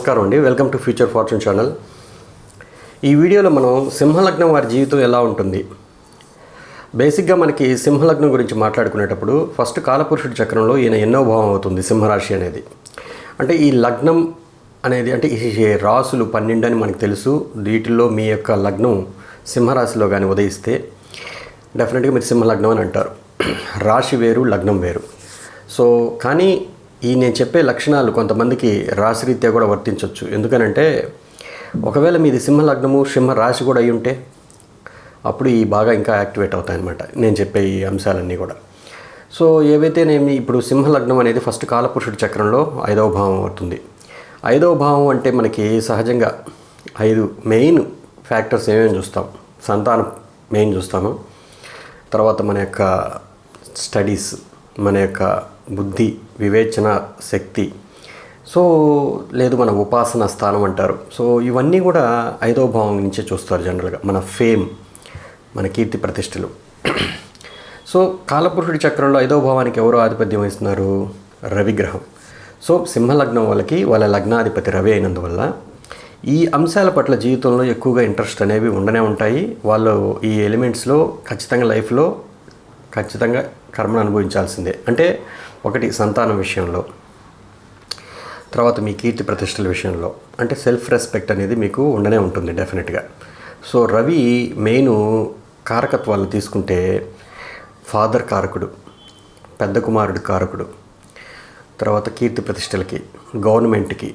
నమస్కారం అండి. Welcome to future fortune channel ఈ వీడియోలో మనం సింహలగ్నం వారి జీవితం ఎలా ఉంటుంది? బేసిక్గా మనకి సింహలగ్నం గురించి మాట్లాడుకునేటప్పుడు ఫస్ట్ కాలపురుషుడి చక్రంలో ఈయన ఎన్నో భావం అవుతుంది సింహరాశి అనేది. అంటే ఈ లగ్నం అనేది అంటే ఈ రాసులు పన్నెండు అని మనకు తెలుసు. వీటిల్లో మీ యొక్క లగ్నం సింహరాశిలో కానీ ఉదయిస్తే డెఫినెట్గా మీరు సింహలగ్నం అని అంటారు. రాశి వేరు లగ్నం వేరు. సో కానీ ఈ నేను చెప్పే లక్షణాలు కొంతమందికి రాశిరీత్యా కూడా వర్తించవచ్చు ఎందుకనంటే ఒకవేళ మీది సింహ లగ్నము సింహ రాశి కూడా అయి ఉంటే అప్పుడు ఈ బాగా ఇంకా యాక్టివేట్ అవుతాయన్నమాట. నేను చెప్పే ఈ అంశాలన్నీ కూడా. సో ఏవైతే నేను ఇప్పుడు సింహ లగ్నం అనేది ఫస్ట్ కాలపురుషుడి చక్రంలో ఐదవ భావం అవుతుంది. ఐదవ భావం అంటే మనకి సహజంగా ఐదు మెయిన్ ఫ్యాక్టర్స్ ఏమేమి చూస్తాం? సంతానం మెయిన్ చూస్తాము. తర్వాత మన యొక్క స్టడీస్ మన యొక్క బుద్ధి వివేచన శక్తి. సో లేదు మన ఉపాసన స్థానం అంటారు. సో ఇవన్నీ కూడా ఐదో భావం నుంచే చూస్తారు జనరల్గా. మన ఫేమ్ మన కీర్తి ప్రతిష్టలు. సో కాలపురుషుడి చక్రంలో ఐదో భావానికి ఎవరు ఆధిపత్యం వహిస్తున్నారు? రవిగ్రహం. సో సింహలగ్నం వాళ్ళకి వాళ్ళ లగ్నాధిపతి రవి అయినందువల్ల ఈ అంశాల పట్ల జీవితంలో ఎక్కువగా ఇంట్రెస్ట్ అనేవి ఉండనే ఉంటాయి. వాళ్ళు ఈ ఎలిమెంట్స్లో ఖచ్చితంగా లైఫ్లో ఖచ్చితంగా కర్మను అనుభవించాల్సిందే. అంటే ఒకటి సంతానం విషయంలో తర్వాత మీ కీర్తి ప్రతిష్టల విషయంలో. అంటే సెల్ఫ్ రెస్పెక్ట్ అనేది మీకు ఉండనే ఉంటుంది డెఫినెట్గా సో రవి మెయిన్ కారకత్వాలను తీసుకుంటే ఫాదర్ కారకుడు పెద్ద కుమారుడు కారకుడు తర్వాత కీర్తి ప్రతిష్టలకి గవర్నమెంట్కి.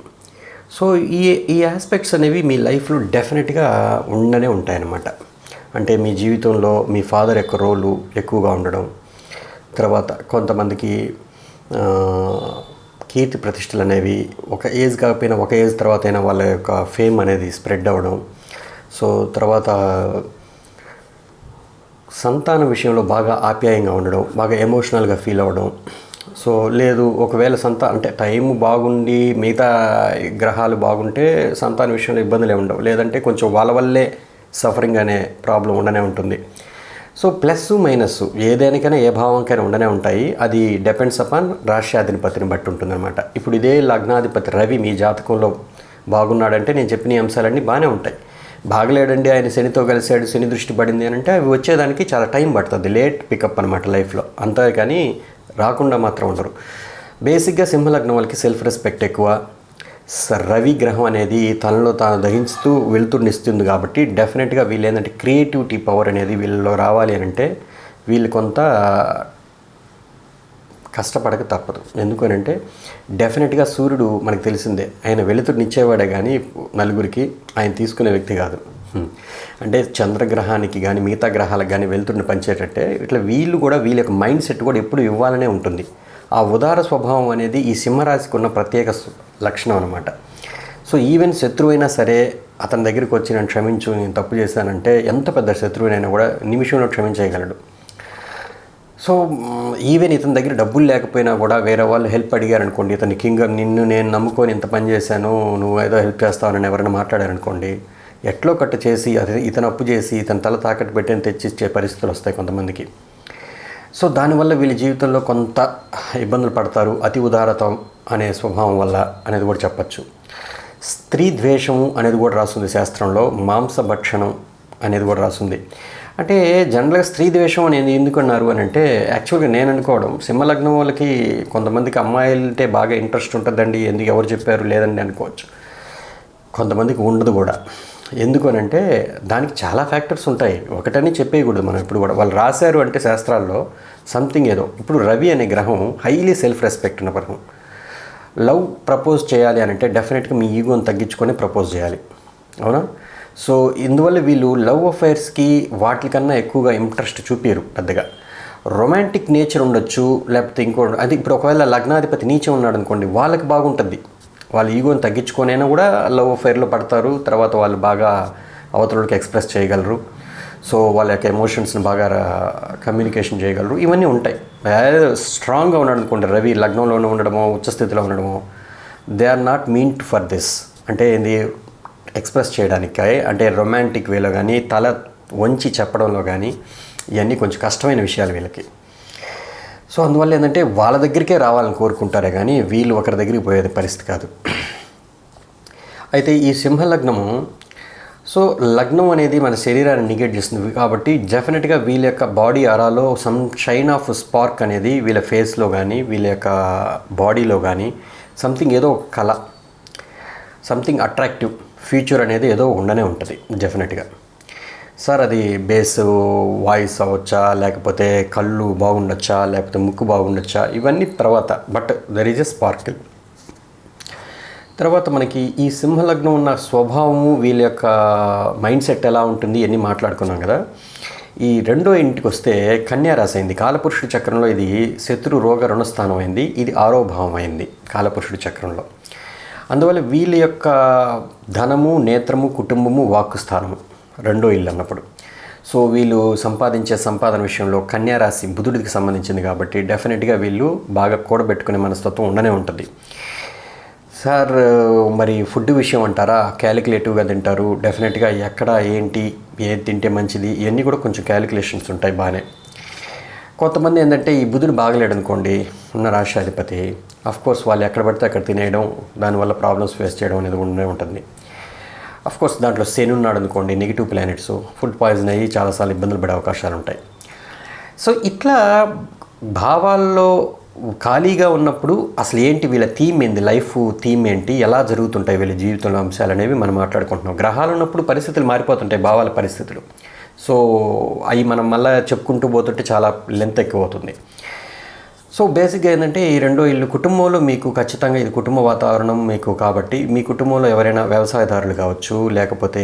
సో ఈ ఈ ఆస్పెక్ట్స్ అనేవి మీ లైఫ్లో డెఫినెట్గా ఉండనే ఉంటాయన్నమాట. అంటే మీ జీవితంలో మీ ఫాదర్ యొక్క రోలు ఎక్కువగా ఉండడం తర్వాత కొంతమందికి కీర్తి ప్రతిష్టలు అనేవి ఒక ఏజ్ కాకపోయినా ఒక ఏజ్ తర్వాత అయినా వాళ్ళ యొక్క ఫేమ్ అనేది స్ప్రెడ్ అవ్వడం. సో తర్వాత సంతాన విషయంలో బాగా ఆప్యాయంగా ఉండడం బాగా ఎమోషనల్గా ఫీల్ అవ్వడం. సో లేదు ఒకవేళ సంత అంటే టైం బాగుండి మిగతా గ్రహాలు బాగుంటే సంతాన విషయంలో ఇబ్బందులే ఉండవు. లేదంటే కొంచెం వాళ్ళ వల్లే సఫరింగ్ అనే ప్రాబ్లం ఉండనే ఉంటుంది. సో ప్లస్ మైనస్ ఏదేనికైనా ఏ భావంకైనా ఉండనే ఉంటాయి. అది డిపెండ్స్ అపాన్ రాష్ట్రాధిపతిని బట్టి ఉంటుందన్నమాట. ఇప్పుడు ఇదే లగ్నాధిపతి రవి మీ జాతకంలో బాగున్నాడంటే నేను చెప్పిన ఈ అంశాలన్నీ బాగానే ఉంటాయి. బాగలేడండి ఆయన శనితో కలిసాడు శని దృష్టి పడింది అని అంటే అవి వచ్చేదానికి చాలా టైం పడుతుంది. లేట్ పికప్ అనమాట లైఫ్లో. అంతే కానీ రాకుండా మాత్రం ఉండరు. బేసిక్గా సింహలగ్నం వాళ్ళకి సెల్ఫ్ రెస్పెక్ట్ ఎక్కువ. రవి గ్రహం అనేది తనలో తాను దహించుతూ వెలుతురునిస్తుంది కాబట్టి డెఫినెట్గా వీళ్ళు ఏంటంటే క్రియేటివిటీ పవర్ అనేది వీళ్ళలో రావాలి అని అంటే వీళ్ళు కొంత కష్టపడక తప్పదు. ఎందుకనంటే డెఫినెట్గా సూర్యుడు మనకు తెలిసిందే ఆయన వెలుతురునిచ్చేవాడే కానీ నలుగురికి ఆయన తీసుకునే వ్యక్తి కాదు. అంటే చంద్రగ్రహానికి కానీ మిగతా గ్రహాలకు కానీ వెలుతురుని పంచేటట్టే ఇట్లా వీళ్ళు కూడా వీళ్ళ యొక్క మైండ్ సెట్ కూడా ఎప్పుడు ఇవ్వాలనే ఉంటుంది. ఆ ఉదార స్వభావం అనేది ఈ సింహరాశికి ఉన్న ప్రత్యేక లక్షణం అనమాట సో ఈవెన్ శత్రువైనా సరే అతని దగ్గరికి వచ్చి నేను క్షమించు నేను తప్పు చేశానంటే ఎంత పెద్ద శత్రువునైనా కూడా నిమిషంలో క్షమించేయగలడు సో ఈవెన్ ఇతని దగ్గర డబ్బులు లేకపోయినా కూడా వేరే వాళ్ళు హెల్ప్ అడిగారనుకోండి ఇతని కింగ్ నిన్ను నేను నమ్ముకొని ఇంత పని చేశాను నువ్వు ఏదో హెల్ప్ చేస్తావని ఎవరైనా మాట్లాడారనుకోండి ఎట్లో కట్ట చేసి అది ఇతను అప్పు చేసి ఇతను తల తాకట్టు పెట్టి తెచ్చిచ్చే పరిస్థితులు వస్తాయి కొంతమందికి. సో దానివల్ల వీళ్ళ జీవితంలో కొంత ఇబ్బందులు పడతారు. అతి ఉదారతం అనే స్వభావం వల్ల అనేది కూడా చెప్పచ్చు. స్త్రీ ద్వేషము అనేది కూడా రాస్తుంది శాస్త్రంలో. మాంసభక్షణం అనేది కూడా రాస్తుంది. అంటే జనరల్గా స్త్రీ ద్వేషం అనేది ఎందుకు అన్నారు అని అంటే యాక్చువల్గా నేను అనుకోవడం సింహలగ్నం వాళ్ళకి కొంతమందికి అమ్మాయిలంటే బాగా ఇంట్రెస్ట్ ఉంటుందండి ఎందుకు ఎవరు చెప్పారు లేదండి అనుకోవచ్చు. కొంతమందికి ఉండదు కూడా. ఎందుకు అని అంటే దానికి చాలా ఫ్యాక్టర్స్ ఉంటాయి. ఒకటని చెప్పేయకూడదు మనం. ఇప్పుడు కూడా వాళ్ళు రాశారు అంటే శాస్త్రాల్లో సంథింగ్ ఏదో. ఇప్పుడు రవి అనే గ్రహం హైలీ సెల్ఫ్ రెస్పెక్ట్ ఉన్న గ్రహం. లవ్ ప్రపోజ్ చేయాలి అని అంటే డెఫినెట్గా మీ ఈగోని తగ్గించుకొని ప్రపోజ్ చేయాలి. అవునా? సో ఇందువల్ల వీళ్ళు లవ్ అఫైర్స్కి వాటికన్నా ఎక్కువగా ఇంట్రెస్ట్ చూపారు పెద్దగా. రొమాంటిక్ నేచర్ ఉండొచ్చు లేకపోతే ఇంకో అది ఇప్పుడు ఒకవేళ లగ్నాధిపతి నీచే ఉన్నాడు అనుకోండి వాళ్ళకి బాగుంటుంది. వాళ్ళ ఈగోని తగ్గించుకొనైనా కూడా లవ్ అఫైర్లో పడతారు. తర్వాత వాళ్ళు బాగా అవతలకి ఎక్స్ప్రెస్ చేయగలరు. సో వాళ్ళ యొక్క ఎమోషన్స్ని బాగా కమ్యూనికేషన్ చేయగలరు. ఇవన్నీ ఉంటాయి. స్ట్రాంగ్గా ఉన్నాడు అనుకోండి రవి లగ్నంలోనే ఉండడమో ఉచ్చస్థితిలో ఉండడమో they are not meant for this. అంటే ఏంది? ఎక్స్ప్రెస్ చేయడానికి. అంటే రొమాంటిక్ వేలో కానీ తల వంచి చెప్పడంలో కానీ ఇవన్నీ కొంచెం కష్టమైన విషయాలు వీళ్ళకి. సో అందువల్ల ఏంటంటే వాళ్ళ దగ్గరికే రావాలని కోరుకుంటారే కానీ వీళ్ళు ఒకరి దగ్గరికి పోయేది పరిస్థితి కాదు. అయితే ఈ సింహ లగ్నము సో లగ్నం అనేది మన శరీరాన్ని నిగేట్ చేస్తుంది కాబట్టి డెఫినెట్గా వీళ్ళ యొక్క బాడీ అరాలో సమ్ షైన్ ఆఫ్ స్పార్క్ అనేది వీళ్ళ ఫేస్లో కానీ వీళ్ళ యొక్క బాడీలో కానీ సంథింగ్ ఏదో ఒక కళ సంథింగ్ అట్రాక్టివ్ ఫ్యూచర్ అనేది ఏదో ఉండనే ఉంటుంది డెఫినెట్గా సార్ అది బేస్ వాయిస్ అవ్వచ్చా? లేకపోతే కళ్ళు బాగుండొచ్చా? లేకపోతే ముక్కు బాగుండొచ్చా? ఇవన్నీ తర్వాత but there is a sparkle తర్వాత మనకి ఈ సింహలగ్నం ఉన్న స్వభావము వీళ్ళ యొక్క మైండ్ సెట్ ఎలా ఉంటుంది ఇవన్నీ మాట్లాడుకున్నాం కదా. ఈ రెండో ఇంటికి వస్తే కన్యారాశి అయింది. కాలపురుషుడి చక్రంలో ఇది శత్రు రోగ రుణస్థానం అయింది. ఇది ఆరోభావం అయింది కాలపురుషుడి చక్రంలో. అందువల్ల వీళ్ళ యొక్క ధనము నేత్రము కుటుంబము వాక్కు స్థానము. రెండో ఇల్లు అన్నప్పుడు. సో వీళ్ళు సంపాదించే సంపాదన విషయంలో కన్యారాశి బుధుడికి సంబంధించింది కాబట్టి డెఫినెట్గా వీళ్ళు బాగా కూడబెట్టుకునే మనస్తత్వం ఉండనే ఉంటుంది. సార్ మరి ఫుడ్ విషయం అంటారా? క్యాలిక్యులేటివ్గా తింటారు. డెఫినెట్గా ఎక్కడ ఏంటి ఏది తింటే మంచిది? ఇవన్నీ కూడా కొంచెం క్యాలిక్యులేషన్స్ ఉంటాయి బాగానే. కొంతమంది ఏంటంటే ఈ బుధుడు బాగలేడు అనుకోండి ఉన్న రాష్ట్రాధిపతి కోర్స్ వాళ్ళు ఎక్కడ పడితే అక్కడ తినేయడం దానివల్ల ప్రాబ్లమ్స్ ఫేస్ చేయడం అనేది ఉండే ఉంటుంది. కోర్స్ దాంట్లో శని ఉన్నాడు అనుకోండి నెగిటివ్ ప్లానెట్స్ ఫుడ్ పాయిజన్ అయ్యి చాలాసార్లు ఇబ్బందులు పడే అవకాశాలు ఉంటాయి. సో ఇట్లా భావాల్లో ఖాళీగా ఉన్నప్పుడు అసలు ఏంటి వీళ్ళ థీమ్ ఏంది? లైఫ్ థీమ్ ఏంటి? ఎలా జరుగుతుంటాయి వీళ్ళ జీవితంలో అంశాలు అనేవి మనం మాట్లాడుకుంటున్నాం. గ్రహాలు ఉన్నప్పుడు పరిస్థితులు మారిపోతుంటాయి భావాల పరిస్థితులు. సో అవి మనం మళ్ళీ చెప్పుకుంటూ పోతుంటే చాలా లెంత్ ఎక్కువ అవుతుంది. సో బేసిక్గా ఏంటంటే ఈ రెండో ఇల్లు కుటుంబంలో మీకు ఖచ్చితంగా ఇది కుటుంబ వాతావరణం మీకు కాబట్టి మీ కుటుంబంలో ఎవరైనా వ్యవసాయదారులు కావచ్చు లేకపోతే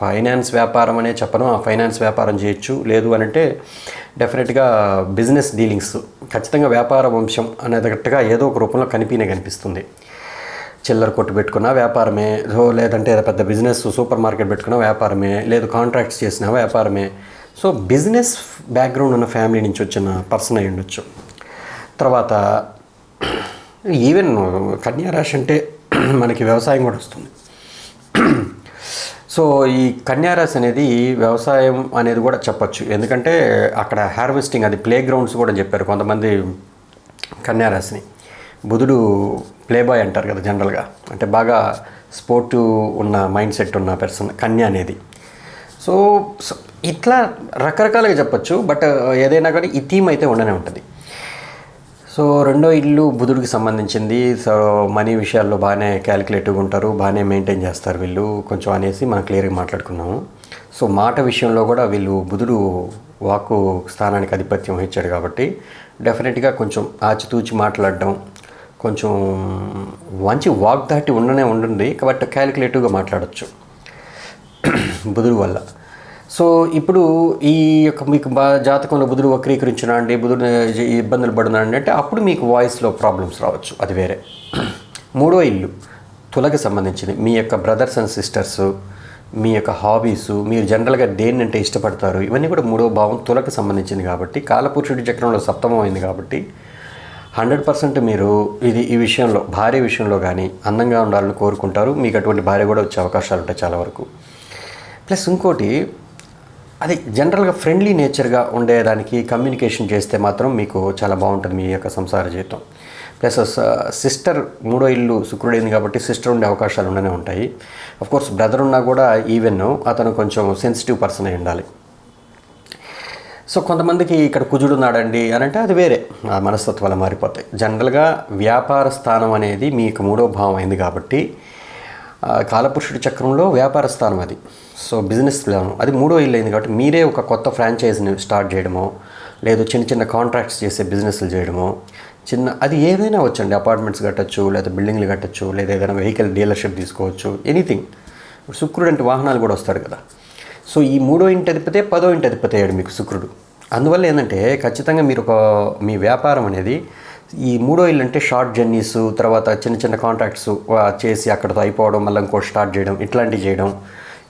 ఫైనాన్స్ వ్యాపారం అనే చెప్పను ఆ ఫైనాన్స్ వ్యాపారం చేయొచ్చు. లేదు అని అంటే డెఫినెట్గా బిజినెస్ డీలింగ్స్ ఖచ్చితంగా వ్యాపార వంశం అనేటట్టుగా ఏదో ఒక రూపంలో కనిపినే కనిపిస్తుంది. చిల్లర కొట్టు పెట్టుకున్న వ్యాపారమే సో లేదంటే పెద్ద బిజినెస్ సూపర్ మార్కెట్ పెట్టుకున్న వ్యాపారమే లేదు కాంట్రాక్ట్స్ చేసిన వ్యాపారమే. సో బిజినెస్ బ్యాక్గ్రౌండ్ ఉన్న ఫ్యామిలీ నుంచి వచ్చిన పర్సన్ అయి ఉండొచ్చు తర్వాత ఈవెన్ కన్యారాశి అంటే మనకి వ్యవసాయం కూడా వస్తుంది. సో ఈ కన్యారాశి అనేది వ్యవసాయం అనేది కూడా చెప్పచ్చు. ఎందుకంటే అక్కడ హార్వెస్టింగ్ అది ప్లే గ్రౌండ్స్ కూడా చెప్పారు కొంతమంది కన్యారాశిని బుధుడు ప్లేబాయ్ అంటారు కదా జనరల్గా అంటే బాగా స్పోర్టు ఉన్న మైండ్ సెట్ ఉన్న పర్సన్ కన్య అనేది. సో సో ఇట్లా రకరకాలుగా చెప్పొచ్చు. బట్ ఏదైనా కానీ ఈ థీమ్ అయితే ఉండనే ఉంటుంది. సో రెండో ఇల్లు బుధుడికి సంబంధించింది. సో మనీ విషయాల్లో బాగానే క్యాలిక్యులేటివ్గా ఉంటారు. బాగానే మెయింటైన్ చేస్తారు వీళ్ళు. కొంచెం అనేసి మనం క్లియర్గా మాట్లాడుకున్నాము. సో మాట విషయంలో కూడా వీళ్ళు బుధుడు వాకు స్థానానికి ఆధిపత్యం వహించాడు కాబట్టి డెఫినెట్గా కొంచెం ఆచితూచి మాట్లాడడం కొంచెం మంచి వాక్ దాటి ఉండనే ఉండండి కాబట్టి క్యాలిక్యులేటివ్గా మాట్లాడచ్చు. బుధుడు వల్ల. సో ఇప్పుడు ఈ యొక్క మీకు జాతకంలో బుధుడు వక్రీకరించిన అండి బుధుడు ఇబ్బందులు పడుతున్నాడు అంటే అప్పుడు మీకు వాయిస్లో ప్రాబ్లమ్స్ రావచ్చు. అది వేరే. మూడో ఇల్లు తులకి సంబంధించింది. మీ యొక్క బ్రదర్స్ అండ్ సిస్టర్స్ మీ యొక్క హాబీస్ మీరు జనరల్గా దేన్నంటే ఇష్టపడతారు ఇవన్నీ కూడా మూడో భావం తులకు సంబంధించింది కాబట్టి కాలపురుషుడి చక్రంలో సప్తమం అయింది కాబట్టి హండ్రెడ్ పర్సెంట్ మీరు ఇది ఈ విషయంలో భార్య విషయంలో కానీ అందంగా ఉండాలని కోరుకుంటారు. మీకు అటువంటి భార్య కూడా వచ్చే అవకాశాలు ఉంటాయి చాలా వరకు. ప్లస్ ఇంకోటి అది జనరల్గా ఫ్రెండ్లీ నేచర్గా ఉండేదానికి కమ్యూనికేషన్ చేస్తే మాత్రం మీకు చాలా బాగుంటుంది మీ యొక్క సంసార జీవితం. ప్లస్ సిస్టర్ మూడో ఇల్లు శుక్రుడైంది కాబట్టి సిస్టర్ ఉండే అవకాశాలు ఉండనే ఉంటాయి. కోర్స్ బ్రదర్ ఉన్నా కూడా ఈవెన్ అతను కొంచెం సెన్సిటివ్ పర్సన్ అయి ఉండాలి. సో కొంతమందికి ఇక్కడ కుజుడు ఉన్నాడండి అని అంటే అది వేరే. ఆ మనస్తత్వాలు మారిపోతాయి. జనరల్గా వ్యాపార స్థానం అనేది మీకు మూడో భావం అయింది కాబట్టి కాలపురుషుడి చక్రంలో వ్యాపార స్థానం అది. సో బిజినెస్ ప్లాన్ అది మూడో ఇల్లు అయింది కాబట్టి మీరే ఒక కొత్త ఫ్రాంచైజీని స్టార్ట్ చేయడమో లేదు చిన్న చిన్న కాంట్రాక్ట్స్ చేసే బిజినెస్లు చేయడము చిన్న అది ఏదైనా వచ్చండి. అపార్ట్మెంట్స్ కట్టచ్చు లేదా బిల్డింగ్లు కట్టచ్చు లేదా ఏదైనా వెహికల్ డీలర్షిప్ తీసుకోవచ్చు ఎనీథింగ్ శుక్రుడు అంటే వాహనాలు కూడా వస్తాడు కదా. సో ఈ మూడో ఇంటి అధిపతే పదో ఇంటి అధిపతి అయ్యాడు మీకు శుక్రుడు. అందువల్ల ఏంటంటే ఖచ్చితంగా మీరు ఒక మీ వ్యాపారం అనేది ఈ మూడో ఇల్లు అంటే షార్ట్ జర్నీస్ తర్వాత చిన్న చిన్న కాంట్రాక్ట్స్ చేసి అక్కడతో అయిపోవడం మళ్ళీ ఇంకోటి స్టార్ట్ చేయడం ఇట్లాంటివి చేయడం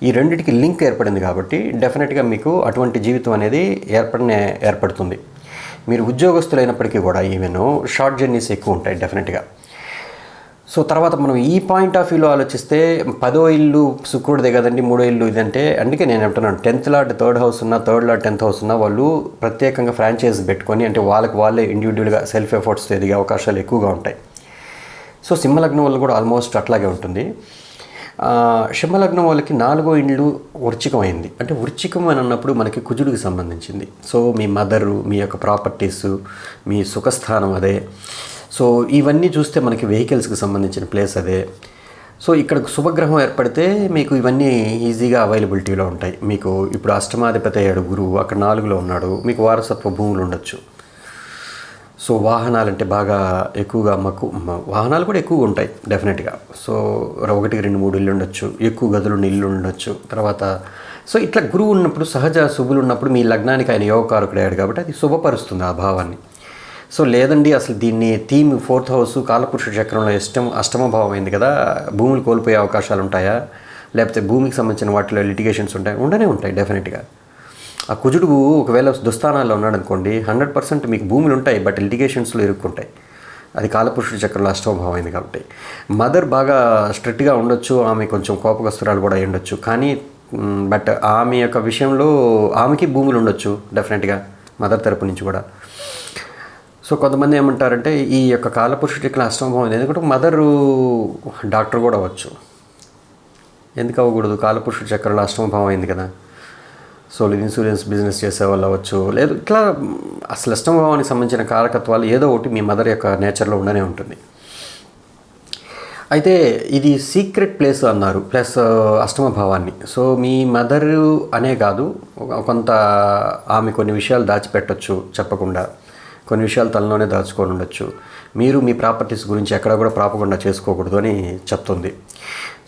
ఈ రెండింటికి లింక్ ఏర్పడింది కాబట్టి డెఫినెట్గా మీకు అటువంటి జీవితం అనేది ఏర్పడనే ఏర్పడుతుంది. మీరు ఉద్యోగస్తులైనప్పటికీ కూడా ఈవెన్ షార్ట్ జర్నీస్ ఎక్కువ ఉంటాయి డెఫినెట్గా. సో తర్వాత మనం ఈ పాయింట్ ఆఫ్ వ్యూలో ఆలోచిస్తే పదో ఇల్లు శుక్రుడిదే కదండి మూడో ఇల్లు ఇదంటే అందుకే నేను అంటున్నాను టెన్త్ లాట్ థర్డ్ హౌస్ ఉన్న థర్డ్ లాట్ టెన్త్ హౌస్ ఉన్న వాళ్ళు ప్రత్యేకంగా ఫ్రాంచైజ్ పెట్టుకొని అంటే వాళ్ళకి వాళ్ళే ఇండివిజువల్గా సెల్ఫ్ ఎఫర్ట్స్ ఎదిగే అవకాశాలు ఎక్కువగా ఉంటాయి. సో సింహలగ్నం వల్ల కూడా ఆల్మోస్ట్ అట్లాగే ఉంటుంది. సింహలగ్నం వాళ్ళకి నాలుగో ఇండ్లు వృచ్చికం అయింది అంటే వృచ్చికం అని అన్నప్పుడు మనకి కుజుడికి సంబంధించింది. సో మీ మదరు మీ యొక్క ప్రాపర్టీస్ మీ సుఖస్థానం అదే. సో ఇవన్నీ చూస్తే మనకి వెహికల్స్కి సంబంధించిన ప్లేస్ అదే. సో ఇక్కడ శుభగ్రహం ఏర్పడితే మీకు ఇవన్నీ ఈజీగా అవైలబిలిటీలో ఉంటాయి. మీకు ఇప్పుడు అష్టమాధిపతి అయ్యాడు గురువు అక్కడ నాలుగులో ఉన్నాడు. మీకు వారసత్వ భూములు ఉండొచ్చు. సో వాహనాలంటే బాగా ఎక్కువగా మక్కు మ- వాహనాలు కూడా ఎక్కువగా ఉంటాయి డెఫినెట్గా సో ఒకటికి రెండు మూడు ఇల్లు ఉండొచ్చు ఎక్కువ గదులు ఇల్లు ఉండొచ్చు తర్వాత సో ఇట్లా గురువు ఉన్నప్పుడు సహజ శుభులు ఉన్నప్పుడు మీ లగ్నానికి ఆయన యోగకారకుడు అయ్యాడు కాబట్టి అది శుభపరుస్తుంది ఆ భావాన్ని. సో లేదండి అసలు దీన్ని థీమ్ ఫోర్త్ హౌస్ కాలపురుష చక్రంలో ఇష్టం అష్టమ భావం అయింది కదా భూములు కోల్పోయే అవకాశాలు ఉంటాయా? లేకపోతే భూమికి సంబంధించిన వాటిలో లిటిగేషన్స్ ఉంటాయి? ఉండనే ఉంటాయి డెఫినెట్గా ఆ కుజుడు ఒకవేళ దుస్థానాల్లో ఉన్నాడు అనుకోండి హండ్రెడ్ పర్సెంట్ మీకు భూములు ఉంటాయి బట్ లిటిగేషన్స్లో ఇరుక్కుంటాయి. అది కాలపురుషుడి చక్రంలో అష్టోభావం అయింది కాబట్టి. మదర్ బాగా స్ట్రిక్ట్గా ఉండొచ్చు ఆమె కొంచెం కోపకస్తురాలు కూడా ఉండొచ్చు. కానీ బట్ ఆమె యొక్క విషయంలో ఆమెకి భూములు ఉండొచ్చు డెఫినెట్గా మదర్ తరపు నుంచి కూడా. సో కొంతమంది ఏమంటారంటే ఈ యొక్క కాలపురుషుడి చక్రం అష్టోభావం అయింది ఎందుకంటే మదరు డాక్టర్ కూడా అవ్వచ్చు. ఎందుకు అవ్వకూడదు? కాలపురుషుడి చక్రంలో అష్టమభావం అయింది కదా. సో ఇన్సూరెన్స్ బిజినెస్ చేసే వాళ్ళు అవ్వచ్చు. లేదు ఇట్లా అసలు అష్టమభావానికి సంబంధించిన కారకత్వాలు ఏదో ఒకటి మీ మదర్ యొక్క నేచర్లో ఉండనే ఉంటుంది. అయితే ఇది సీక్రెట్ ప్లేస్ అన్నారు ప్లస్ uh, అష్టమ భావాన్ని. సో మీ మదర్ అనే కాదు కొంత ఆమె కొన్ని విషయాలు దాచిపెట్టచ్చు చెప్పకుండా. కొన్ని విషయాలు తనలోనే దాచుకొని ఉండొచ్చు. మీరు మీ ప్రాపర్టీస్ గురించి ఎక్కడ కూడా ప్రాపకుండా చేసుకోకూడదు అని చెప్తుంది.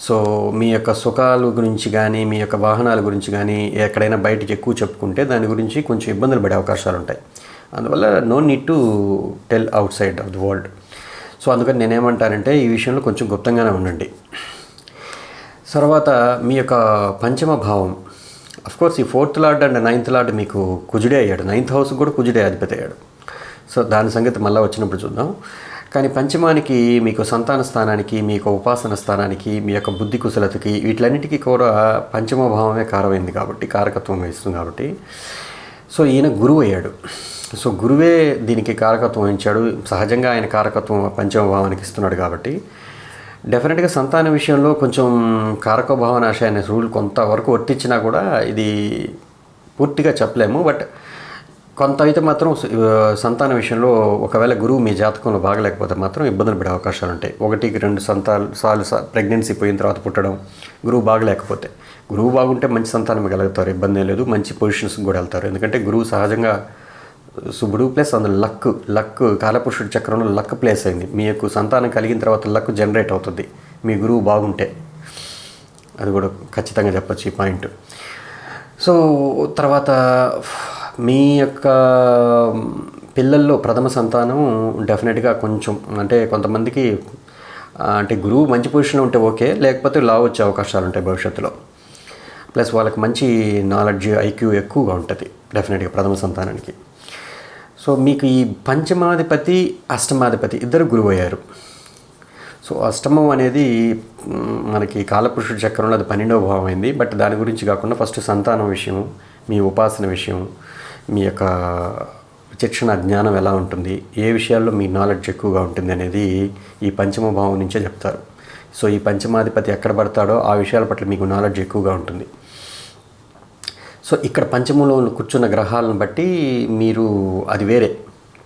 సో మీ యొక్క సుఖాలు గురించి కానీ మీ యొక్క వాహనాల గురించి కానీ ఎక్కడైనా బయటికి ఎక్కువ చెప్పుకుంటే దాని గురించి కొంచెం ఇబ్బందులు పడే అవకాశాలు ఉంటాయి. అందువల్ల no need to tell outside of the world so అందుకని నేనేమంటానంటే ఈ విషయంలో కొంచెం గుప్తంగానే ఉండండి. తర్వాత మీ యొక్క పంచమ భావం. అఫ్కోర్స్ ఈ fourth lord and ninth lord మీకు కుజుడే అయ్యాడు. నైన్త్ హౌస్ కూడా కుజుడే అధిపతి అయ్యాడు. సో దాని సంగతి మళ్ళీ వచ్చినప్పుడు చూద్దాం. కానీ పంచమానికి మీకు సంతాన స్థానానికి మీ యొక్క ఉపాసన స్థానానికి మీ యొక్క బుద్ధి కుశలతకి వీటిలన్నిటికీ కూడా పంచమ భావమే కారమైంది కాబట్టి కారకత్వం వహిస్తుంది కాబట్టి. సో ఈయన గురువు అయ్యాడు. సో గురువే దీనికి కారకత్వం వహించాడు. సహజంగా ఆయన కారకత్వం పంచమ భావానికి ఇస్తున్నాడు కాబట్టి. డెఫినెట్గా సంతాన విషయంలో కొంచెం కారక భావనాశ అనే రూల్ కొంతవరకు వర్తించినా కూడా ఇది పూర్తిగా చెప్పలేము. బట్ కొంత అయితే మాత్రం సంతాన విషయంలో ఒకవేళ గురువు మీ జాతకంలో బాగలేకపోతే మాత్రం ఇబ్బందులు పడే అవకాశాలు ఉంటాయి. ఒకటికి రెండు సంతాలు సార్లు ప్రెగ్నెన్సీ పోయిన తర్వాత పుట్టడం గురువు బాగలేకపోతే. గురువు బాగుంటే మంచి సంతానం కలుగుతారు ఇబ్బంది లేదు మంచి పొజిషన్స్కి కూడా వెళ్తారు. ఎందుకంటే గురువు సహజంగా శుభుడు ప్లస్ అందులో లక్ లక్ కాలపురుషుడి చక్రంలో లక్ ప్లేస్ అయింది. మీ యొక్క సంతానం కలిగిన తర్వాత లక్ జనరేట్ అవుతుంది. మీ గురువు బాగుంటే. అది కూడా ఖచ్చితంగా చెప్పొచ్చు ఈ పాయింట్. సో తర్వాత మీ యొక్క పిల్లల్లో ప్రథమ సంతానం డెఫినెట్గా కొంచెం అంటే కొంతమందికి అంటే గురువు మంచి పొజిషన్లో ఉంటే ఓకే లేకపోతే లా వచ్చే అవకాశాలు ఉంటాయి భవిష్యత్తులో. ప్లస్ వాళ్ళకి మంచి నాలెడ్జ్ ఐక్యూ ఎక్కువగా ఉంటుంది డెఫినెట్గా ప్రథమ సంతానానికి. సో మీకు ఈ పంచమాధిపతి అష్టమాధిపతి ఇద్దరు గురువు అయ్యారు. సో అష్టమం అనేది మనకి కాలపురుషుడి చక్రంలో అది పన్నెండవ భావం అయింది. బట్ దాని గురించి కాకుండా ఫస్ట్ సంతానం విషయం మీ ఉపాసన విషయం మీ యొక్క విచక్షణ జ్ఞానం ఎలా ఉంటుంది? ఏ విషయాల్లో మీ నాలెడ్జ్ ఎక్కువగా ఉంటుంది అనేది ఈ పంచమ భావం నుంచే చెప్తారు. సో ఈ పంచమాధిపతి ఎక్కడ పడతాడో ఆ విషయాల పట్ల మీకు నాలెడ్జ్ ఎక్కువగా ఉంటుంది. సో ఇక్కడ పంచమంలో కూర్చున్న గ్రహాలను బట్టి మీరు అది వేరే.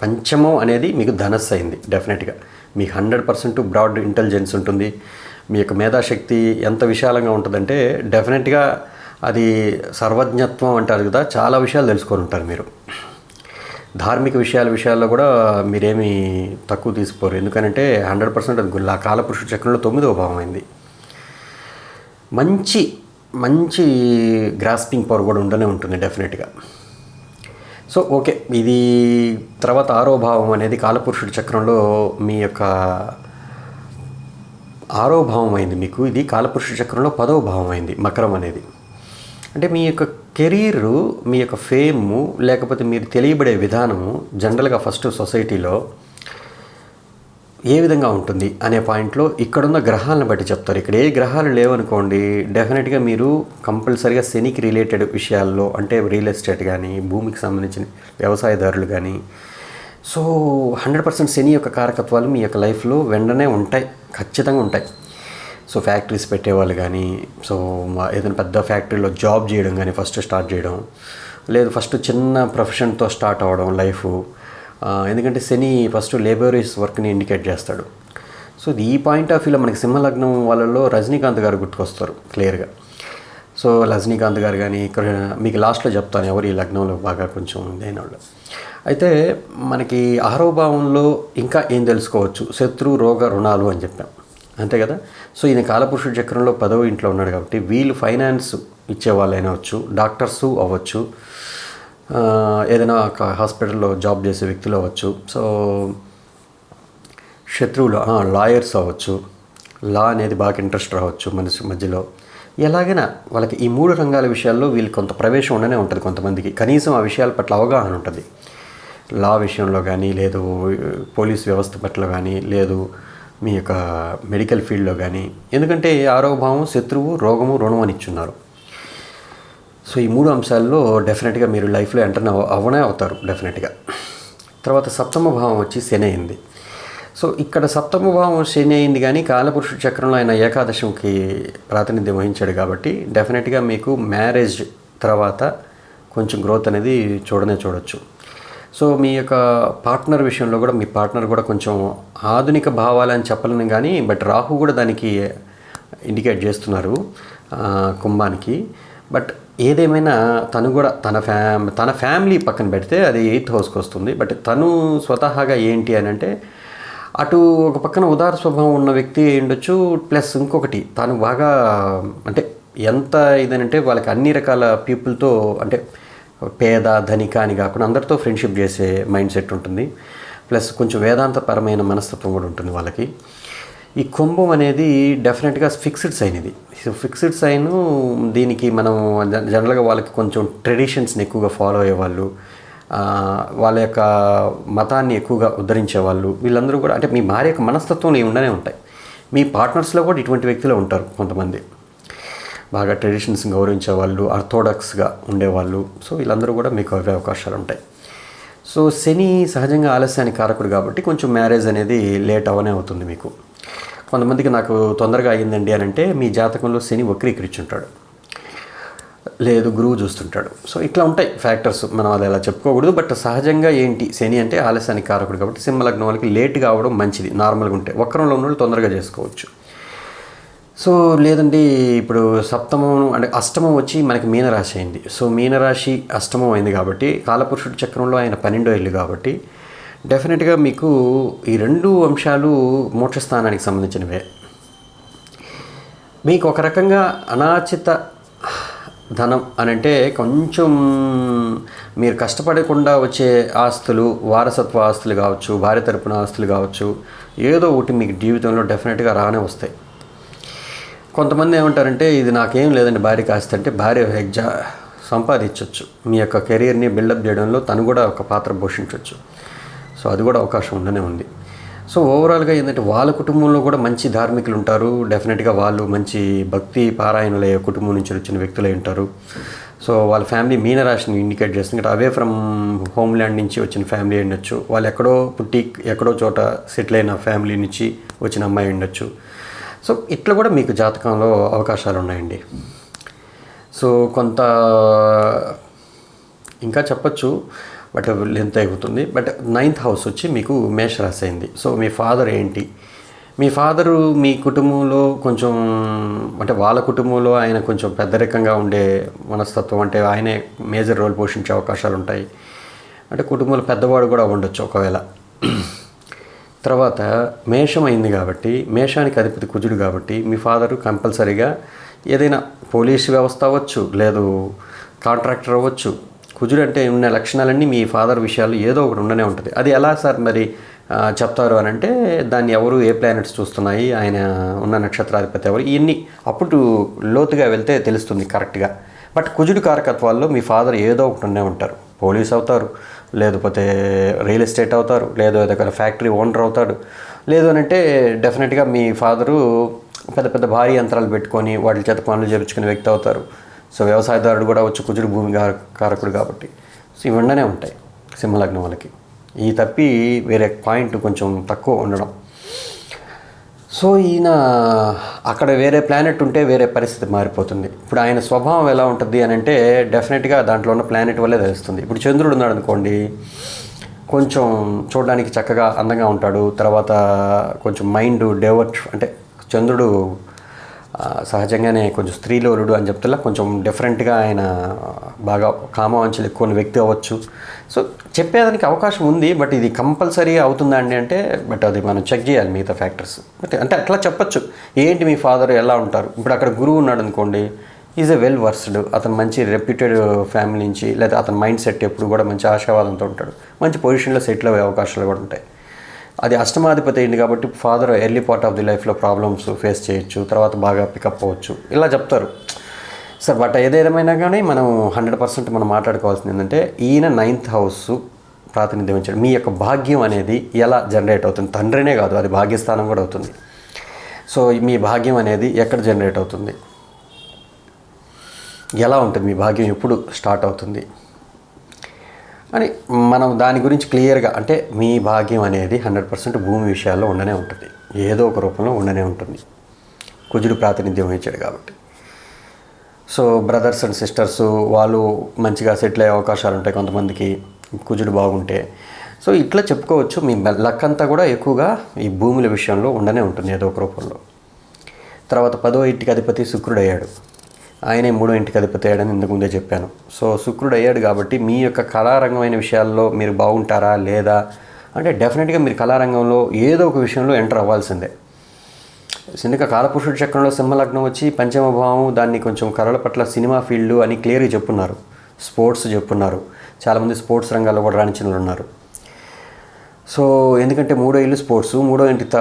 పంచమం అనేది మీకు ధనస్సు అయింది డెఫినెట్గా మీకు హండ్రెడ్ పర్సెంట్ బ్రాడ్ ఇంటెలిజెన్స్ ఉంటుంది. మీ యొక్క మేధాశక్తి ఎంత విశాలంగా ఉంటుందంటే డెఫినెట్గా అది సర్వజ్ఞత్వం అంటారు కదా చాలా విషయాలు తెలుసుకొని ఉంటారు మీరు. ధార్మిక విషయాల విషయాల్లో కూడా మీరేమీ తక్కువ తీసుకోరు. ఎందుకనంటే హండ్రెడ్ పర్సెంట్ అది గుల్లా కాలపురుష చక్రంలో తొమ్మిదవ భావం అయింది. మంచి మంచి గ్రాస్పింగ్ పవర్ కూడా ఉండనే ఉంటుంది డెఫినెట్గా సో ఓకే ఇది తర్వాత ఆరో భావం అనేది కాలపురుషుడి చక్రంలో మీ యొక్క ఆరో భావం అయింది మీకు. ఇది కాలపురుష చక్రంలో పదవ భావం అయింది మకరం అనేది. అంటే మీ యొక్క కెరీర్ మీ యొక్క ఫేము లేకపోతే మీరు తెలియబడే విధానము జనరల్గా ఫస్ట్ సొసైటీలో ఏ విధంగా ఉంటుంది అనే పాయింట్లో ఇక్కడున్న గ్రహాలను బట్టి చెప్తారు. ఇక్కడ ఏ గ్రహాలు లేవనుకోండి డెఫినెట్గా మీరు కంపల్సరిగా శనికి రిలేటెడ్ విషయాల్లో అంటే రియల్ ఎస్టేట్ కానీ భూమికి సంబంధించిన వ్యవసాయదారులు కానీ సో హండ్రెడ్ పర్సెంట్ శని యొక్క కారకత్వాలు మీ యొక్క లైఫ్లో వెంటనే ఉంటాయి ఖచ్చితంగా ఉంటాయి. సో ఫ్యాక్టరీస్ పెట్టేవాళ్ళు కానీ సో మా- ఏదైనా పెద్ద ఫ్యాక్టరీలో జాబ్ చేయడం కానీ ఫస్ట్ స్టార్ట్ చేయడం లేదు ఫస్ట్ చిన్న ప్రొఫెషన్తో స్టార్ట్ అవ్వడం లైఫ్. ఎందుకంటే శని ఫస్ట్ లేబరీస్ వర్క్ని ఇండికేట్ చేస్తాడు. సో ఇది ఈ పాయింట్ ఆఫ్ వ్యూలో మనకి సింహలగ్నం వాళ్ళలో రజనీకాంత్ గారు గుర్తుకొస్తారు క్లియర్గా. సో రజనీకాంత్ గారు కానీ ఇక్కడ మీకు లాస్ట్లో చెప్తాను ఎవరు ఈ లగ్నంలో బాగా కొంచెం ఇదైన వాళ్ళు. అయితే మనకి ఆరో భావంలో ఇంకా ఏం తెలుసుకోవచ్చు? శత్రు రోగ రుణాలు అని చెప్పాం. అంతే కదా? సో ఈయన కాలపురుషుడు చక్రంలో పదవ ఇంట్లో ఉన్నాడు కాబట్టి వీళ్ళు ఫైనాన్స్ ఇచ్చే వాళ్ళైనా అవచ్చు డాక్టర్సు అవ్వచ్చు ఏదైనా ఒక హాస్పిటల్లో జాబ్ చేసే వ్యక్తులు అవ్వచ్చు. సో శత్రువులు లాయర్స్ అవ్వచ్చు. లా అనేది బాగా ఇంట్రెస్ట్ రావచ్చు మనిషి మధ్యలో. ఎలాగైనా వాళ్ళకి ఈ మూడు రంగాల విషయాల్లో వీళ్ళు కొంత ప్రవేశం ఉండనే ఉంటుంది కొంతమందికి. కనీసం ఆ విషయాల పట్ల అవగాహన ఉంటుంది. లా విషయంలో కానీ లేదు పోలీస్ వ్యవస్థ పట్ల కానీ లేదు మీ యొక్క మెడికల్ ఫీల్డ్లో కానీ ఎందుకంటే ఆరో భావం శత్రువు రోగము రుణం అని ఇచ్చున్నారు. సో ఈ మూడు అంశాల్లో డెఫినెట్గా మీరు లైఫ్లో ఎంటర్ అవ్వనే అవుతారు డెఫినెట్గా తర్వాత సప్తమ భావం వచ్చి శని అయింది. సో ఇక్కడ సప్తమ భావం శని అయింది కానీ కాలపురుషుడు చక్రంలో ఆయన ఏకాదశంకి ప్రాతినిధ్యం వహించాడు కాబట్టి డెఫినెట్గా మీకు మ్యారేజ్ తర్వాత కొంచెం గ్రోత్ అనేది చూడనే చూడొచ్చు. సో మీ యొక్క పార్ట్నర్ విషయంలో కూడా మీ పార్ట్నర్ కూడా కొంచెం ఆధునిక భావాలని చెప్పలేను కానీ బట్ రాహు కూడా దానికి ఇండికేట్ చేస్తున్నారు కుంభానికి. బట్ ఏదేమైనా తను కూడా తన ఫ్యామ్ తన ఫ్యామిలీ పక్కన పెడితే అది ఎయిత్ హౌస్కి వస్తుంది. బట్ తను స్వతహాగా ఏంటి అని అంటే అటు ఒక పక్కన ఉదార స్వభావం ఉన్న వ్యక్తి ఉండొచ్చు ప్లస్ ఇంకొకటి తను బాగా అంటే ఎంత ఇదనంటే వాళ్ళకి అన్ని రకాల పీపుల్తో అంటే పేద ధనిక అని కాకుండా అందరితో ఫ్రెండ్షిప్ చేసే మైండ్ సెట్ ఉంటుంది. ప్లస్ కొంచెం వేదాంతపరమైన మనస్తత్వం కూడా ఉంటుంది వాళ్ళకి. ఈ కుంభం అనేది డెఫినెట్గా ఫిక్స్డ్ సైన్ ఇది. సో ఫిక్స్డ్ సైన్ దీనికి మనం జనరల్గా వాళ్ళకి కొంచెం ట్రెడిషన్స్ని ఎక్కువగా ఫాలో అయ్యేవాళ్ళు వాళ్ళ యొక్క మతాన్ని ఎక్కువగా ఉద్ధరించే వాళ్ళు వీళ్ళందరూ కూడా అంటే మీ భార్య యొక్క మనస్తత్వం ఉండనే ఉంటాయి. మీ పార్ట్నర్స్లో కూడా ఇటువంటి వ్యక్తులు ఉంటారు కొంతమంది. బాగా ట్రెడిషన్స్ గౌరవించే వాళ్ళు ఆర్థోడాక్స్గా ఉండేవాళ్ళు. సో వీళ్ళందరూ కూడా మీకు అవే అవకాశాలు ఉంటాయి సో శని సహజంగా ఆలస్యానికి కారకుడు కాబట్టి కొంచెం మ్యారేజ్ అనేది లేట్ అవనే అవుతుంది మీకు. కొంతమందికి నాకు తొందరగా అయ్యిందండి అని అంటే మీ జాతకంలో శని వక్రీకరించుంటాడు. లేదు గురువు చూస్తుంటాడు. సో ఇట్లా ఉంటాయి ఫ్యాక్టర్స్. మనం అది అలా చెప్పుకోకూడదు. బట్ సహజంగా ఏంటి? శని అంటే ఆలస్యానికి కారకుడు కాబట్టి సింహలగ్నం వాళ్ళకి లేట్ కావడం మంచిది. నార్మల్గా ఉంటే. వక్రంలో ఉన్న వాళ్ళు తొందరగా చేసుకోవచ్చు. సో లేదండి ఇప్పుడు సప్తమం అంటే అష్టమం వచ్చి మనకి మీనరాశి అయింది. సో మీనరాశి అష్టమం అయింది కాబట్టి కాలపురుషుడి చక్రంలో ఆయన పన్నెండో ఇల్లు కాబట్టి డెఫినెట్గా మీకు ఈ రెండు అంశాలు మోక్షస్థానానికి సంబంధించినవే. మీకు ఒక రకంగా అనాచిత ధనం అని అంటే కొంచెం మీరు కష్టపడకుండా వచ్చే ఆస్తులు వారసత్వ ఆస్తులు కావచ్చు భార్య తరపున ఆస్తులు కావచ్చు ఏదో ఒకటి మీకు జీవితంలో డెఫినెట్గా రానే వస్తాయి. కొంతమంది ఏమంటారంటే ఇది నాకేం లేదండి భార్య కాస్త అంటే భార్య ఎగ్జా సంపాదించవచ్చు మీ యొక్క కెరీర్ని బిల్డప్ చేయడంలో తను కూడా ఒక పాత్ర పోషించవచ్చు సో అది కూడా అవకాశం ఉండనే ఉంది. సో ఓవరాల్గా ఏంటంటే వాళ్ళ కుటుంబంలో కూడా మంచి ధార్మికులు ఉంటారు. డెఫినెట్గా వాళ్ళు మంచి భక్తి పారాయణులయ్యే కుటుంబం నుంచి వచ్చిన వ్యక్తులై ఉంటారు. సో వాళ్ళ ఫ్యామిలీ మీనరాశిని ఇండికేట్ చేస్తుంది. అవే ఫ్రమ్ హోమ్ల్యాండ్ నుంచి వచ్చిన ఫ్యామిలీ ఉండొచ్చు. వాళ్ళు ఎక్కడో పుట్టి ఎక్కడో చోట సెటిల్ అయిన ఫ్యామిలీ నుంచి వచ్చిన అమ్మాయి ఉండొచ్చు. సో ఇట్లా కూడా మీకు జాతకంలో అవకాశాలు ఉన్నాయండి సో కొంత ఇంకా చెప్పచ్చు బట్ లెంత్ అయిపోతుంది. బట్ నైన్త్ హౌస్ వచ్చి మీకు మేషరాశి అయింది. సో మీ ఫాదర్ ఏంటి? మీ ఫాదరు మీ కుటుంబంలో కొంచెం అంటే వాళ్ళ కుటుంబంలో ఆయన కొంచెం పెద్దరికంగా ఉండే మనస్తత్వం అంటే ఆయనే మేజర్ రోల్ పోషించే అవకాశాలు ఉంటాయి అంటే కుటుంబంలో పెద్దవాడు కూడా ఉండొచ్చు ఒకవేళ. తర్వాత మేషం అయింది కాబట్టి మేషానికి అధిపతి కుజుడు కాబట్టి మీ ఫాదరు కంపల్సరీగా ఏదైనా పోలీస్ వ్యవస్థ అవ్వచ్చు లేదు కాంట్రాక్టర్ అవ్వచ్చు. కుజుడు అంటే ఉన్న లక్షణాలన్నీ మీ ఫాదర్ విషయాలు ఏదో ఒకటి ఉండనే ఉంటుంది. అది ఎలా సార్ మరి చెప్తారు అని అంటే దాన్ని ఎవరు ఏ ప్లానెట్స్ చూస్తున్నాయి ఆయన ఉన్న నక్షత్రాధిపతి ఎవరు ఇవన్నీ అప్పుడు లోతుగా వెళ్తే తెలుస్తుంది కరెక్ట్గా బట్ కుజుడు కారకత్వాల్లో మీ ఫాదర్ ఏదో ఒకటి ఉండే ఉంటారు. పోలీస్ అవుతారు. లేకపోతే రియల్ ఎస్టేట్ అవుతారు లేదు ఏదైనా ఫ్యాక్టరీ ఓనర్ అవుతాడు. లేదు అని అంటే డెఫినెట్గా మీ ఫాదరు పెద్ద పెద్ద భారీ యంత్రాలు పెట్టుకొని వాటి చేత పనులు చేపించుకునే వ్యక్తి అవుతారు. సో వ్యవసాయదారుడు కూడా వచ్చి కుజుడు భూమి కారకుడు కాబట్టి. సో ఇవన్ననే ఉంటాయి సింహలగ్నం వాళ్ళకి. ఈ తప్పి వేరే పాయింట్ కొంచెం తక్కువ ఉండడం. సో ఈయన అక్కడ వేరే ప్లానెట్ ఉంటే వేరే పరిస్థితి మారిపోతుంది. ఇప్పుడు ఆయన స్వభావం ఎలా ఉంటుంది అని అంటే డెఫినెట్గా దాంట్లో ఉన్న ప్లానెట్ వల్లే తెలుస్తుంది. ఇప్పుడు చంద్రుడు ఉన్నాడు అనుకోండి కొంచెం చూడడానికి చక్కగా అందంగా ఉంటాడు తర్వాత కొంచెం మైండ్ డెవర్ట్ అంటే చంద్రుడు సహజంగానే కొంచెం స్త్రీలోలుడు అని చెప్తున్నా కొంచెం డిఫరెంట్గా ఆయన బాగా కామవాంచలు ఎక్కువ వ్యక్తి అవ్వచ్చు. సో చెప్పేదానికి అవకాశం ఉంది బట్ ఇది కంపల్సరీ అవుతుందా అండి అంటే బట్ అది మనం చెక్ చేయాలి మిగతా ఫ్యాక్టర్స్ బట్ అంటే అట్లా చెప్పొచ్చు. ఏంటి మీ ఫాదర్ ఎలా ఉంటారు? ఇప్పుడు అక్కడ గురువు ఉన్నాడు అనుకోండి ఈజ్ ఎ వెల్ వర్స్డ్ అతను మంచి రెప్యూటెడ్ ఫ్యామిలీ నుంచి లేదా అతని మైండ్ సెట్ ఎప్పుడు కూడా మంచి ఆశావాదంతో ఉంటాడు. మంచి పొజిషన్లో సెటిల్ అయ్యే అవకాశాలు కూడా ఉంటాయి. అది అష్టమాధిపతి అయింది కాబట్టి father early part of the లైఫ్లో ప్రాబ్లమ్స్ ఫేస్ చేయొచ్చు తర్వాత బాగా పికప్ అవ్వచ్చు. ఇలా చెప్తారు. సార్ బట్ ఏదేమైనా కానీ మనం హండ్రెడ్ పర్సెంట్ మనం మాట్లాడుకోవాల్సింది ఏంటంటే ఈయన నైన్త్ హౌస్ ప్రాతినిధ్యం ఇచ్చాడు. మీ యొక్క భాగ్యం అనేది ఎలా జనరేట్ అవుతుంది? తండ్రినే కాదు అది భాగ్యస్థానం కూడా అవుతుంది. సో మీ భాగ్యం అనేది ఎక్కడ జనరేట్ అవుతుంది? ఎలా ఉంటుంది? మీ భాగ్యం ఎప్పుడు స్టార్ట్ అవుతుంది? అని మనం దాని గురించి క్లియర్గా అంటే మీ భాగ్యం అనేది హండ్రెడ్ పర్సెంట్ భూమి విషయాల్లో ఉండనే ఉంటుంది. ఏదో ఒక రూపంలో ఉండనే ఉంటుంది. కుజుడు ప్రాతినిధ్యం వహించాడు కాబట్టి. సో బ్రదర్స్ అండ్ సిస్టర్స్ వాళ్ళు మంచిగా సెటిల్ అయ్యే అవకాశాలు ఉంటాయి కొంతమందికి. కుజుడు బాగుంటే. సో ఇట్లా చెప్పుకోవచ్చు. మీ లక్ అంతా కూడా ఎక్కువగా ఈ భూముల విషయంలో ఉండనే ఉంటుంది ఏదో ఒక రూపంలో. తర్వాత పదో ఇంటికి అధిపతి శుక్రుడు అయ్యాడు ఆయనే మూడో ఇంటికి అధిపతయ్యాడని ఇంతకుముందే ముందే చెప్పాను. సో శుక్రుడు అయ్యాడు కాబట్టి మీ యొక్క కళారంగమైన విషయాల్లో మీరు బాగుంటారా లేదా? అంటే డెఫినెట్గా మీరు కళారంగంలో ఏదో ఒక విషయంలో ఎంటర్ అవ్వాల్సిందే. సినిక కాలపురుషుడు చక్రంలో సింహలగ్నం వచ్చి పంచమభావం దాన్ని కొంచెం కళల పట్ల సినిమా ఫీల్డ్ అని క్లియర్గా చెప్పున్నారు. స్పోర్ట్స్ చెప్పున్నారు. చాలామంది స్పోర్ట్స్ రంగాల్లో కూడా రాణించిన ఉన్నారు. సో ఎందుకంటే మూడో ఇల్లు స్పోర్ట్స్ మూడో ఇంటి త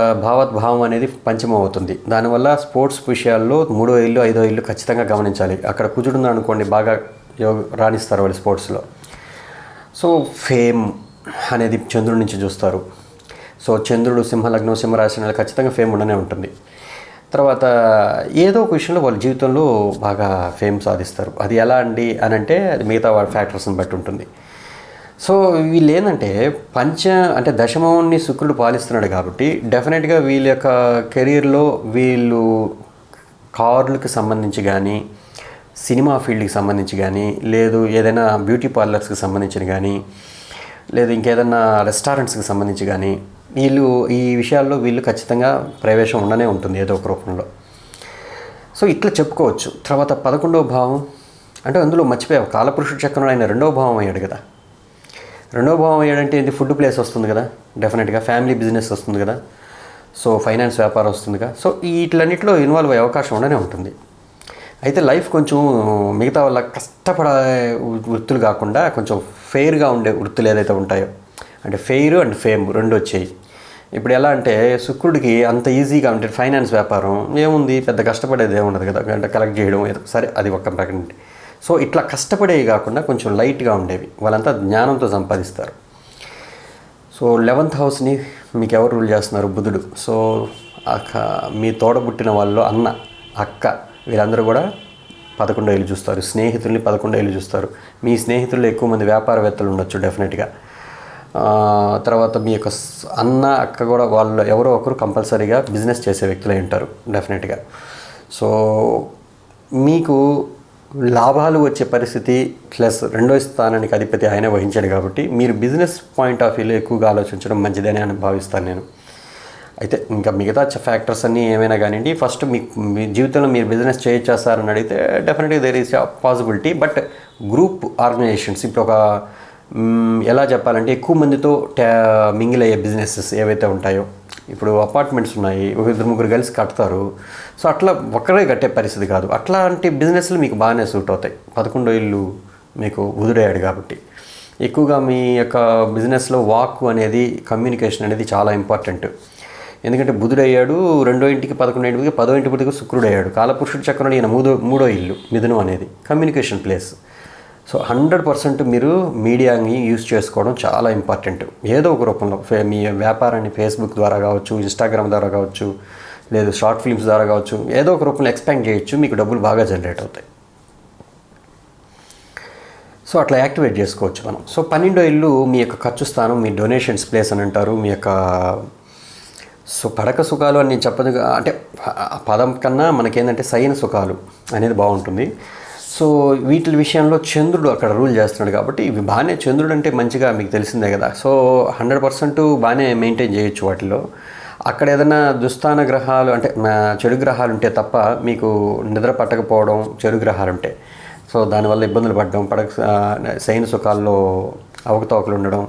అనేది పంచమం అవుతుంది. దానివల్ల స్పోర్ట్స్ విషయాల్లో మూడో ఇల్లు ఐదో ఇల్లు ఖచ్చితంగా గమనించాలి. అక్కడ కుజుడుంది అనుకోండి బాగా యోగ రాణిస్తారు వాళ్ళు స్పోర్ట్స్లో. సో ఫేమ్ అనేది చంద్రుడి నుంచి చూస్తారు. సో చంద్రుడు సింహలగ్నం సింహరాశి నెల ఖచ్చితంగా ఫేమ్ ఉండనే ఉంటుంది. తర్వాత ఏదో ఒక విషయంలో వాళ్ళ జీవితంలో బాగా ఫేమ్ సాధిస్తారు. అది ఎలా అండి అని అంటే అది మిగతా వాళ్ళ ఫ్యాక్టర్స్ని బట్టి ఉంటుంది. సో వీళ్ళు ఏంటంటే పంచ అంటే దశమాన్ని శుక్రుడు పాలిస్తున్నాడు కాబట్టి డెఫినెట్గా వీళ్ళ యొక్క కెరీర్లో వీళ్ళు కార్లకు సంబంధించి కానీ సినిమా ఫీల్డ్కి సంబంధించి కానీ లేదు ఏదైనా బ్యూటీ పార్లర్స్కి సంబంధించిన కానీ లేదు ఇంకేదైనా రెస్టారెంట్స్కి సంబంధించి కానీ వీళ్ళు ఈ విషయాల్లో వీళ్ళు ఖచ్చితంగా ప్రవేశం ఉండనే ఉంటుంది ఏదో ఒక రూపంలో. సో ఇట్లా చెప్పుకోవచ్చు. తర్వాత పదకొండవ భావం అంటే అందులో మర్చిపోయావు. కాలపురుషుడు చక్రంలో ఆయన రెండవ భావం అయ్యాడు కదా. రెండవ భావం ఏంటంటే ఇది ఫుడ్ ప్లేస్ వస్తుంది కదా డెఫినెట్గా ఫ్యామిలీ బిజినెస్ వస్తుంది కదా. సో ఫైనాన్స్ వ్యాపారం వస్తుంది కదా. సో వీటిలన్నింటిలో ఇన్వాల్వ్ అయ్యే అవకాశం ఉండనే ఉంటుంది. అయితే లైఫ్ కొంచెం మిగతా వాళ్ళ కష్టపడే వృత్తులు కాకుండా కొంచెం ఫెయిర్గా ఉండే వృత్తులు ఏదైతే ఉంటాయో అంటే ఫెయిర్ అండ్ ఫేమ్ రెండు వచ్చాయి. ఇప్పుడు ఎలా అంటే శుక్రుడికి అంత ఈజీగా అంటే ఫైనాన్స్ వ్యాపారం ఏముంది? పెద్ద కష్టపడేది ఏముండదు కదా. అంటే కలెక్ట్ చేయడం ఏదో సరే అది ఒక ప్రకటన సో ఇట్లా కష్టపడేవి కాకుండా కొంచెం లైట్గా ఉండేవి. వాళ్ళంతా జ్ఞానంతో సంపాదిస్తారు. సో లెవెంత్ హౌస్ని మీకు ఎవరు రూల్ చేస్తున్నారు? బుధుడు. సో అక్క మీ తోడబుట్టిన వాళ్ళు అన్న అక్క వీళ్ళందరూ కూడా పదకొండో ఏళ్ళు చూస్తారు. స్నేహితుల్ని పదకొండో ఏళ్ళు చూస్తారు. మీ స్నేహితుల్లో ఎక్కువ మంది వ్యాపారవేత్తలు ఉండొచ్చు డెఫినెట్గా. తర్వాత మీ యొక్క అన్న అక్క కూడా వాళ్ళు ఎవరో ఒకరు కంపల్సరీగా బిజినెస్ చేసే వ్యక్తులై ఉంటారు డెఫినెట్గా. సో మీకు లాభాలు వచ్చే పరిస్థితి ప్లస్ రెండో స్థానానికి అధిపతి ఆయన వహించాడు కాబట్టి మీరు బిజినెస్ పాయింట్ ఆఫ్ వ్యూలో ఎక్కువగా ఆలోచించడం మంచిదని అని భావిస్తాను నేను. అయితే ఇంకా మిగతా ఫ్యాక్టర్స్ అన్నీ ఏమైనా కానివ్వండి ఫస్ట్ మీ మీ జీవితంలో మీరు బిజినెస్ చేయొచ్చేస్తారని అడిగితే డెఫినెట్గా there is possibility but group organizations ఇప్పుడు ఒక ఎలా చెప్పాలంటే ఎక్కువ మందితో టా మింగిల్ అయ్యే బిజినెసెస్ ఏవైతే ఉంటాయో ఇప్పుడు అపార్ట్మెంట్స్ ఉన్నాయి ఒక ఇద్దరు ముగ్గురు కలిసి కడతారు. సో అట్లా ఒక్కరే కట్టే పరిస్థితి కాదు. అట్లాంటి బిజినెస్లు మీకు బాగానే సూట్ అవుతాయి. పదకొండో ఇల్లు మీకు ఉదురయ్యాడు కాబట్టి. ఎక్కువగా మీ యొక్క బిజినెస్లో వాక్ అనేది కమ్యూనికేషన్ అనేది చాలా ఇంపార్టెంట్ ఎందుకంటే బుధుడయ్యాడు రెండో ఇంటికి పదకొండో ఇంటికి పదో ఇంటి పుట్టుకు శుక్రుడు అయ్యాడు కాలపురుషుడు చక్రం ఈయన మూడో మూడో ఇల్లు మిథునం అనేది communication place so hundred percent మీరు మీడియాని యూస్ చేసుకోవడం చాలా ఇంపార్టెంట్. ఏదో ఒక రూపంలో ఫే- మీ వ్యాపారాన్ని ఫేస్బుక్ ద్వారా కావచ్చు ఇన్స్టాగ్రామ్ ద్వారా కావచ్చు లేదు షార్ట్ ఫిల్మ్స్ ద్వారా కావచ్చు ఏదో ఒక రూపంలో ఎక్స్పాండ్ చేయొచ్చు మీకు డబ్బులు బాగా జనరేట్ అవుతాయి. సో అట్లా యాక్టివేట్ చేసుకోవచ్చు మనం. సో పన్నెండో ఇల్లు మీ యొక్క ఖర్చు స్థానం మీ డొనేషన్స్ ప్లేస్ అని అంటారు మీ యొక్క సో పడక సుఖాలు అని నేను చెప్పదు అంటే పదం కన్నా మనకేంటంటే సైన సుఖాలు అనేది బాగుంటుంది. సో వీటి విషయంలో చంద్రుడు అక్కడ రూల్ చేస్తున్నాడు కాబట్టి ఇవి బాగానే చంద్రుడు అంటే మంచిగా మీకు తెలిసిందే కదా. సో హండ్రెడ్ పర్సెంట్ బాగానే మెయింటైన్ చేయొచ్చు వాటిలో. అక్కడ ఏదైనా దుస్థాన గ్రహాలు అంటే చెడు గ్రహాలు ఉంటే తప్ప మీకు నిద్ర పట్టకపోవడం చెడు గ్రహాలు ఉంటే. సో దానివల్ల ఇబ్బందులు పడడం పడక ఆ, సుఖాల్లో అవకతవకలు ఉండడం.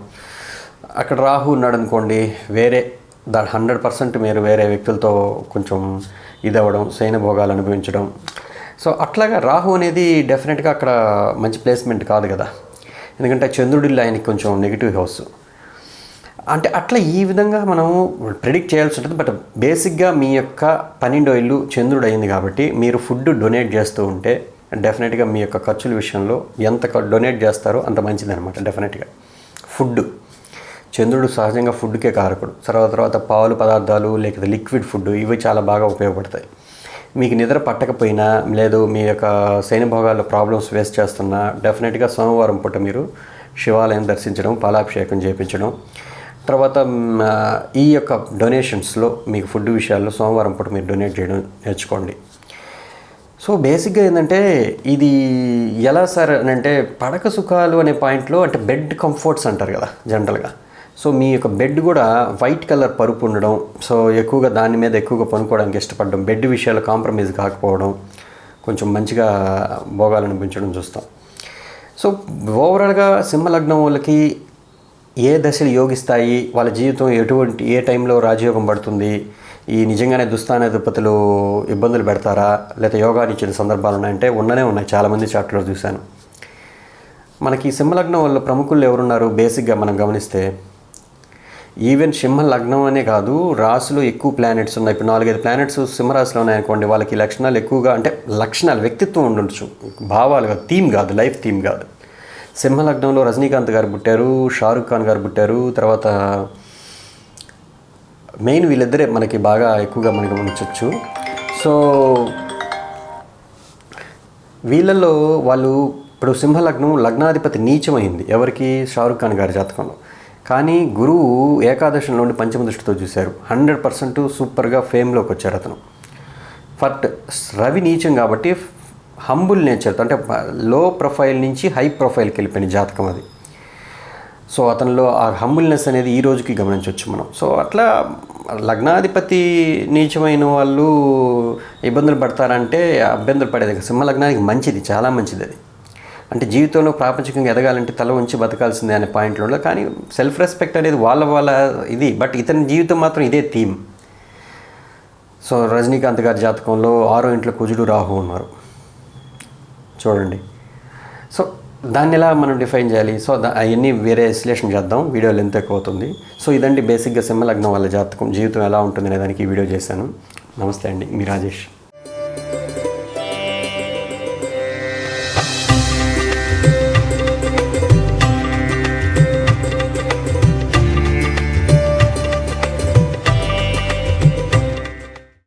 అక్కడ రాహు ఉన్నాడు అనుకోండి వేరే దాని హండ్రెడ్ పర్సెంట్ మీరు వేరే వ్యక్తులతో కొంచెం ఇది అవ్వడం సైన భోగాలు అనుభవించడం. సో అట్లాగా రాహు అనేది డెఫినెట్గా అక్కడ మంచి ప్లేస్మెంట్ కాదు కదా. ఎందుకంటే చంద్రుడిలో ఆయనకి కొంచెం నెగిటివ్ హౌస్ అంటే అట్లా ఈ విధంగా మనం ప్రిడిక్ట్ చేయాల్సి ఉంటుంది. బట్ బేసిక్గా మీ యొక్క పన్నెండో ఇల్లు చంద్రుడు అయింది కాబట్టి మీరు ఫుడ్ డొనేట్ చేస్తూ ఉంటే డెఫినెట్గా మీ యొక్క ఖర్చుల విషయంలో ఎంత డొనేట్ చేస్తారో అంత మంచిది అనమాట డెఫినెట్గా ఫుడ్ చంద్రుడు సహజంగా ఫుడ్కే కారకుడు. తర్వాత తర్వాత పాలు పదార్థాలు లేకపోతే లిక్విడ్ ఫుడ్ ఇవి చాలా బాగా ఉపయోగపడతాయి. మీకు నిద్ర పట్టకపోయినా లేదు మీ యొక్క శైనభోగాల్లో ప్రాబ్లమ్స్ ఫేస్ చేస్తున్నా డెఫినెట్గా సోమవారం పూట మీరు శివాలయం దర్శించడం పాలాభిషేకం చేయించడం తర్వాత ఈ యొక్క డొనేషన్స్లో మీకు ఫుడ్ విషయాల్లో సోమవారం పూట మీరు డొనేట్ చేయడం నేర్చుకోండి. సో బేసిక్గా ఏంటంటే ఇది ఎలా సార్ అని అంటే పడక సుఖాలు అనే పాయింట్లో అంటే బెడ్ కంఫర్ట్స్ అంటారు కదా జనరల్గా సో మీ యొక్క బెడ్ కూడా వైట్ కలర్ పరుపు ఉండడం సో ఎక్కువగా దాని మీద ఎక్కువగా పనుకోవడానికి ఇష్టపడడం బెడ్ విషయాలు కాంప్రమైజ్ కాకపోవడం కొంచెం మంచిగా భోగాలనిపించడం చూస్తాం. సో ఓవరాల్గా సింహలగ్నం వాళ్ళకి ఏ దశలు యోగిస్తాయి వాళ్ళ జీవితం ఎటువంటి ఏ టైంలో రాజయోగం పడుతుంది ఈ నిజంగానే దుస్థానాధిపతులు ఇబ్బందులు పెడతారా లేదా యోగాని ఇచ్చిన సందర్భాలు ఉన్నాయంటే ఉన్ననే ఉన్నాయి చాలామంది చాట్లో చూశాను. మనకి సింహలగ్నం వల్ల ప్రముఖులు ఎవరున్నారు? బేసిక్గా మనం గమనిస్తే ఈవెన్ సింహ లగ్నం అనే కాదు రాసులు ఎక్కువ ప్లానెట్స్ ఉన్నాయి. ఇప్పుడు నాలుగైదు ప్లానెట్స్ సింహరాశిలో ఉన్నాయనుకోండి వాళ్ళకి లక్షణాలు ఎక్కువగా అంటే లక్షణాలు వ్యక్తిత్వం ఉండొచ్చు. భావాలు కాదు థీమ్ కాదు లైఫ్ థీమ్ కాదు. సింహ లగ్నంలో రజనీకాంత్ గారు పుట్టారు షారుఖ్ ఖాన్ గారు పుట్టారు తర్వాత మెయిన్ వీళ్ళిద్దరే మనకి బాగా ఎక్కువగా మనకి గమనించవచ్చు సో వీళ్ళల్లో వాళ్ళు ఇప్పుడు సింహలగ్నం లగ్నాధిపతి నీచమైంది. ఎవరికి? షారుఖ్ ఖాన్ గారి జాతకంలో. కానీ గురువు ఏకాదశం నుండి పంచమ దృష్టితో చూశారు. హండ్రెడ్ పర్సెంట్ సూపర్గా ఫేమ్లోకి వచ్చారు అతను. బట్ రవి నీచం కాబట్టి హంబుల్ నేచర్తో అంటే లో ప్రొఫైల్ నుంచి హై ప్రొఫైల్కి వెళ్ళిపోయిన జాతకం అది. సో అతనిలో ఆ హంబుల్నెస్ అనేది ఈ రోజుకి గమనించవచ్చు మనం. సో అట్లా లగ్నాధిపతి నీచమైన వాళ్ళు ఇబ్బందులు పడతారంటే అభ్యంతరం పడేది సింహ లగ్నానికి మంచిది చాలా మంచిది అది. అంటే జీవితంలో ప్రాపంచికంగా ఎదగాలంటే తల ఉంచి బతకాల్సిందే అనే పాయింట్లో ఉండదు కానీ సెల్ఫ్ రెస్పెక్ట్ అనేది వాళ్ళ వాళ్ళ ఇది. బట్ ఇతని జీవితం మాత్రం ఇదే థీమ్. సో రజనీకాంత్ గారి జాతకంలో ఆరో ఇంట్లో కుజుడు రాహు ఉన్నారు. చూడండి. సో దాన్ని ఎలా మనం డిఫైన్ చేయాలి? సో దా- అవన్నీ వేరే విశ్లేషణ చేద్దాం. వీడియో లెంత్ ఎక్కువ అవుతుంది. సో ఇదండి బేసిక్గా సింహలగ్నం వాళ్ళ జాతకం. జీవితం ఎలా ఉంటుంది అనే దానికి ఈ వీడియో చేశాను. నమస్తే అండి. మీ రాజేష్.